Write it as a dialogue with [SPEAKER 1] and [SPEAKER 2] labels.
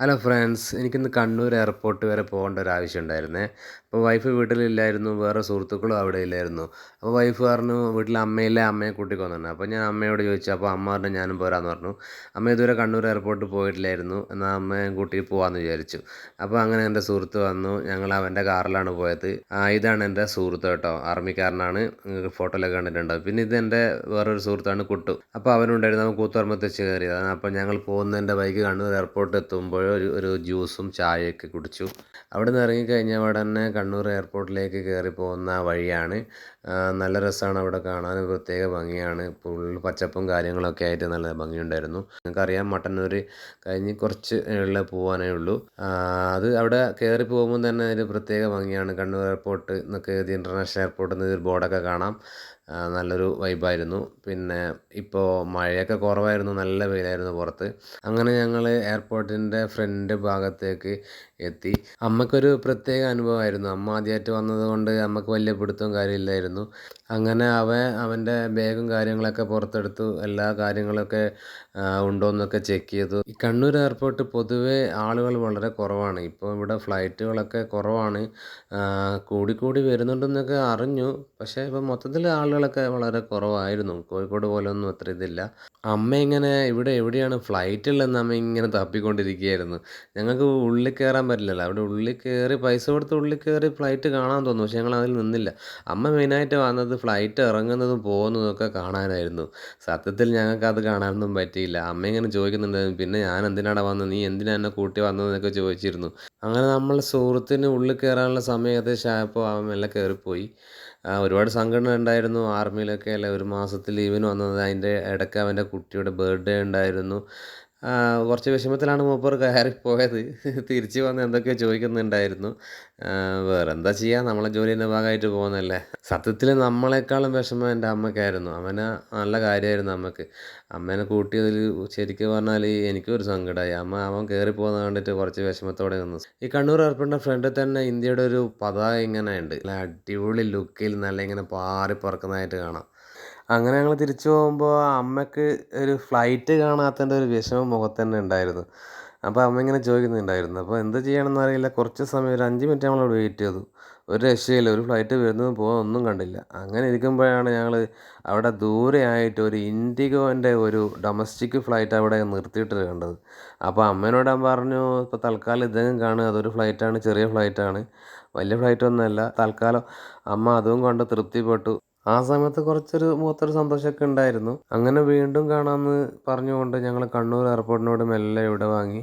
[SPEAKER 1] Hello friends എനിക്കിന്ന് Kannur airport വരെ പോകേണ്ട ഒരു ആവശ്യം ഉണ്ടായിരുന്നേ. അപ്പോൾ വൈഫ് വീട്ടിലില്ലായിരുന്നു വേറെ സുഹൃത്തുക്കളും അവിടെ ഇല്ലായിരുന്നു. അപ്പോൾ വൈഫ് പറഞ്ഞു വീട്ടിൽ അമ്മയില്ല അമ്മയെ കൂട്ടിക്കൊന്നു അപ്പോൾ ഞാൻ അമ്മയോട് ചോദിച്ചു അപ്പോൾ അമ്മ പറഞ്ഞു ഞാനും പോരാന്ന് പറഞ്ഞു. അമ്മ ഇതുവരെ കണ്ണൂർ എയർപോർട്ട് പോയിട്ടില്ലായിരുന്നു എന്നാൽ അമ്മയെ കൂട്ടി പോകാമെന്ന് വിചാരിച്ചു. അപ്പോൾ അങ്ങനെ എന്റെ സുഹൃത്ത് വന്നു ഞങ്ങൾ അവന്റെ കാറിലാണ് പോയത്. ആ, ഇതാണ് എന്റെ സുഹൃത്ത് കേട്ടോ ആർമിക്കാരനാണ്. ഫോട്ടോയിലൊക്കെ കണ്ടിട്ടുണ്ടാവും പിന്നെ ഇത് എന്റെ വേറൊരു സുഹൃത്താണ് കുട്ടു. അപ്പോൾ അവനുണ്ടായിരുന്നു അവൻ കൂത്തുറമ്പത്ത് വെച്ച് കയറിയതാണ്. അപ്പോൾ ഞങ്ങൾ പോകുന്നതിന്റെ ബൈക്ക് കണ്ണൂർ എയർപോർട്ട് എത്തുമ്പോൾ ഒരു ഒരു ജ്യൂസും ചായയൊക്കെ കുടിച്ചു. അവിടെ നിന്ന് ഇറങ്ങിക്കഴിഞ്ഞാൽ തന്നെ കണ്ണൂർ എയർപോർട്ടിലേക്ക് കയറി പോകുന്ന വഴിയാണ്. നല്ല രസമാണ് അവിടെ കാണാൻ പ്രത്യേക ഭംഗിയാണ്. ഫുൾ പച്ചപ്പും കാര്യങ്ങളൊക്കെ ആയിട്ട് നല്ല ഭംഗിയുണ്ടായിരുന്നു. നിങ്ങൾക്കറിയാം മട്ടന്നൂർ കഴിഞ്ഞ് കുറച്ച് ഉള്ള പോകാനേ ഉള്ളൂ. അത് അവിടെ കയറി പോകുമ്പോൾ തന്നെ ഒരു പ്രത്യേക ഭംഗിയാണ്. കണ്ണൂർ എയർപോർട്ട് എന്നൊക്കെ എഴുതി ഇന്റർനാഷണൽ എയർപോർട്ട് എന്നൊരു ബോർഡൊക്കെ കാണാം. നല്ലൊരു വൈബായിരുന്നു പിന്നെ ഇപ്പോൾ മഴയൊക്കെ കുറവായിരുന്നു നല്ല വെയിലായിരുന്നു പുറത്ത്. അങ്ങനെ ഞങ്ങൾ എയർപോർട്ടിന്റെ ഫ്രണ്ട് ഭാഗത്തേക്ക് എത്തി. അമ്മക്കൊരു പ്രത്യേക അനുഭവമായിരുന്നു. അമ്മ ആദ്യമായിട്ട് വന്നത് കൊണ്ട് അമ്മയ്ക്ക് വലിയ പിടുത്തവും കാര്യമില്ലായിരുന്നു. അങ്ങനെ അവൻ അവന്റെ ബാഗും കാര്യങ്ങളൊക്കെ പുറത്തെടുത്തു. എല്ലാ കാര്യങ്ങളൊക്കെ ആ, ഉണ്ടോയെന്നൊക്കെ ചെക്ക് ചെയ്തു. ഈ കണ്ണൂർ എയർപോർട്ട് പൊതുവേ ആളുകൾ വളരെ കുറവാണ്. ഇപ്പോൾ ഇവിടെ ഫ്ലൈറ്റുകളൊക്കെ കുറവാണ്. കൂടിക്കൂടി വരുന്നുണ്ടെന്നൊക്കെ അറിഞ്ഞു. പക്ഷേ ഇപ്പോൾ മൊത്തത്തിൽ ആളുകളൊക്കെ വളരെ കുറവായിരുന്നു. കോഴിക്കോട് പോലെ ഒന്നും അത്ര ഇതില്ല. അമ്മ ഇങ്ങനെ ഇവിടെ എവിടെയാണ് ഫ്ലൈറ്റ് ഉള്ളതെന്ന് അമ്മ ഇങ്ങനെ തപ്പിക്കൊണ്ടിരിക്കുകയായിരുന്നു. ഞങ്ങൾക്ക് ഉള്ളിൽ കയറാൻ പറ്റില്ലല്ലോ. അവിടെ ഉള്ളിൽ കയറി പൈസ കൊടുത്ത് ഉള്ളിൽ കയറി ഫ്ലൈറ്റ് കാണാൻ തോന്നുന്നു. പക്ഷേ ഞങ്ങൾ അതിൽ നിന്നില്ല. അമ്മ മെയിനായിട്ട് വന്നത് ഫ്ലൈറ്റ് ഇറങ്ങുന്നതും പോകുന്നതും ഒക്കെ കാണാനായിരുന്നു. സത്യത്തിൽ ഞങ്ങൾക്ക് അത് കാണാനൊന്നും പറ്റിയില്ല അമ്മ ഇങ്ങനെ ചോദിക്കുന്നുണ്ടായിരുന്നു പിന്നെ ഞാൻ എന്തിനാണ് വന്നത് നീ എന്തിനാ എന്നെ കൂട്ടി വന്നതെന്നൊക്കെ ചോദിച്ചിരുന്നു. അങ്ങനെ നമ്മൾ സുഹൃത്തിന് ഉള്ളിൽ കയറാനുള്ള സമയം ഏകദേശം ആയപ്പോൾ അവൻ മെല്ലെ കയറിപ്പോയി. ഒരുപാട് സംഘടന ഉണ്ടായിരുന്നു. ആർമിയിലൊക്കെ അല്ലേ ഒരു മാസത്തിൽ ലീവിന് വന്നത്. അതിന്റെ ഇടയ്ക്ക് അവന്റെ കുട്ടിയുടെ ബർത്ത്ഡേ ഉണ്ടായിരുന്നു. കുറച്ച് വിഷമത്തിലാണ് മൂപ്പർ കയറി പോയത് തിരിച്ച് വന്ന് എന്തൊക്കെയോ ചോദിക്കുന്നുണ്ടായിരുന്നു. വേറെ എന്താ ചെയ്യുക നമ്മളെ ജോലിന്റെ ഭാഗമായിട്ട് പോകുന്നതല്ലേ? സത്യത്തിൽ നമ്മളെക്കാളും വിഷമം എന്റെ അമ്മയ്ക്കായിരുന്നു. അമ്മനെ നല്ല കാര്യമായിരുന്നു അമ്മയ്ക്ക്. അമ്മേനെ കൂട്ടിയതിൽ ശരിക്കും പറഞ്ഞാൽ എനിക്കും ഒരു സങ്കടമായി അമ്മ അവൻ കയറിപ്പോകുന്ന കണ്ടിട്ട് കുറച്ച് വിഷമത്തോടെ നിന്നു. ഈ കണ്ണൂർ ഏർപ്പെടുന്ന ഫ്രണ്ടിൽ തന്നെ ഇന്ത്യയുടെ ഒരു പതാക ഇങ്ങനെ ഉണ്ട്. നല്ല അടിപൊളി ലുക്കിൽ നല്ല ഇങ്ങനെ പാറി പറക്കുന്നതായിട്ട് കാണാം. അങ്ങനെ ഞങ്ങൾ തിരിച്ചു പോകുമ്പോൾ അമ്മയ്ക്ക് ഒരു ഫ്ലൈറ്റ് കാണാത്തതിന്റെ ഒരു വിഷമം മുഖത്ത് തന്നെ ഉണ്ടായിരുന്നു. അപ്പോൾ അമ്മ ഇങ്ങനെ ചോദിക്കുന്നുണ്ടായിരുന്നു. അപ്പോൾ എന്ത് ചെയ്യണമെന്ന് അറിയില്ല. കുറച്ച് സമയം ഒരു അഞ്ച് മിനിറ്റ് നമ്മളവിടെ വെയിറ്റ് ചെയ്തു. ഒരു രക്ഷയില്ല. ഒരു ഫ്ലൈറ്റ് വരുന്നതും പോകുന്നതും ഒന്നും കണ്ടില്ല. അങ്ങനെ ഇരിക്കുമ്പോഴാണ് ഞങ്ങൾ അവിടെ ദൂരെയായിട്ട് ഒരു ഇൻഡിഗോന്റെ ഒരു ഡൊമസ്റ്റിക് ഫ്ലൈറ്റ് അവിടെ നിർത്തിയിട്ട് കണ്ടത്. അപ്പോൾ അമ്മേനോട് ഞാൻ പറഞ്ഞു ഇപ്പോൾ തൽക്കാലം ഇദ്ദേഹം കാണുക. അതൊരു ഫ്ലൈറ്റാണ് ചെറിയ ഫ്ലൈറ്റാണ് വലിയ ഫ്ലൈറ്റ് ഒന്നുമല്ല. തൽക്കാലം അമ്മ അതും കണ്ട് തൃപ്തിപ്പെട്ടു. ആ സമയത്ത് കുറച്ചൊരു മുഖത്തൊരു സന്തോഷമൊക്കെ ഉണ്ടായിരുന്നു. അങ്ങനെ വീണ്ടും കാണാമെന്ന് പറഞ്ഞുകൊണ്ട് ഞങ്ങൾ കണ്ണൂർ എയർപോർട്ടിനോട് മെല്ലെ വിട വാങ്ങി.